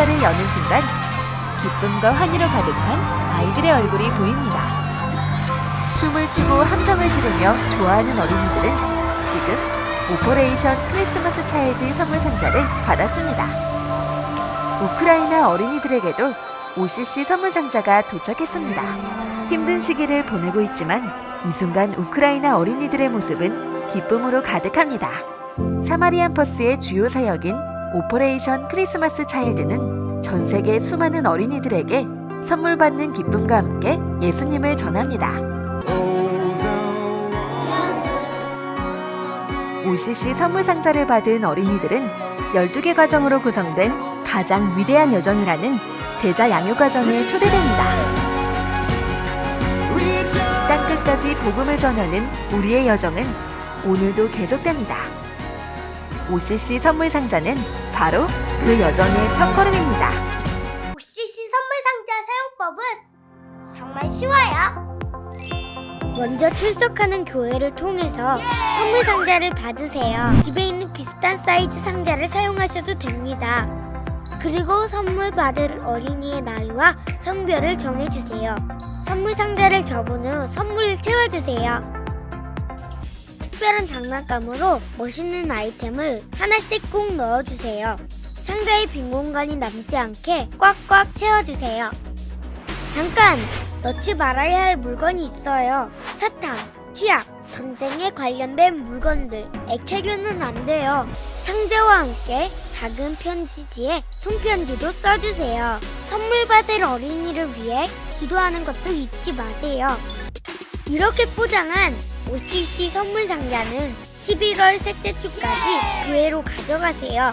상자를 여는 순간 기쁨과 환희로 가득한 아이들의 얼굴이 보입니다. 춤을 추고 함성을 지르며 좋아하는 어린이들은 지금 오퍼레이션 크리스마스 차일드 선물 상자를 받았습니다. 우크라이나 어린이들에게도 OCC 선물 상자가 도착했습니다. 힘든 시기를 보내고 있지만 이 순간 우크라이나 어린이들의 모습은 기쁨으로 가득합니다. 사마리안 퍼스의 주요 사역인 오퍼레이션 크리스마스 차일드는 전 세계 수많은 어린이들에게 선물 받는 기쁨과 함께 예수님을 전합니다. OCC 선물 상자를 받은 어린이들은 12개 과정으로 구성된 가장 위대한 여정이라는 제자 양육 과정에 초대됩니다. 땅끝까지 복음을 전하는 우리의 여정은 오늘도 계속됩니다. OCC 선물 상자는 바로 그 여정의 첫걸음입니다. OCC 선물 상자 사용법은 정말 쉬워요. 먼저 출석하는 교회를 통해서 선물 상자를 받으세요. 집에 있는 비슷한 사이즈 상자를 사용하셔도 됩니다. 그리고 선물 받을 어린이의 나이와 성별을 정해주세요. 선물 상자를 접은 후 선물을 채워주세요. 특별한 장난감으로 멋있는 아이템을 하나씩 꼭 넣어주세요. 상자에 빈 공간이 남지 않게 꽉꽉 채워주세요. 잠깐! 넣지 말아야 할 물건이 있어요. 사탕, 치약, 전쟁에 관련된 물건들, 액체류는 안 돼요. 상자와 함께 작은 편지지에 손편지도 써주세요. 선물 받을 어린이를 위해 기도하는 것도 잊지 마세요. 이렇게 포장한 OCC 선물 상자는 11월 셋째 주까지 교회로 가져가세요.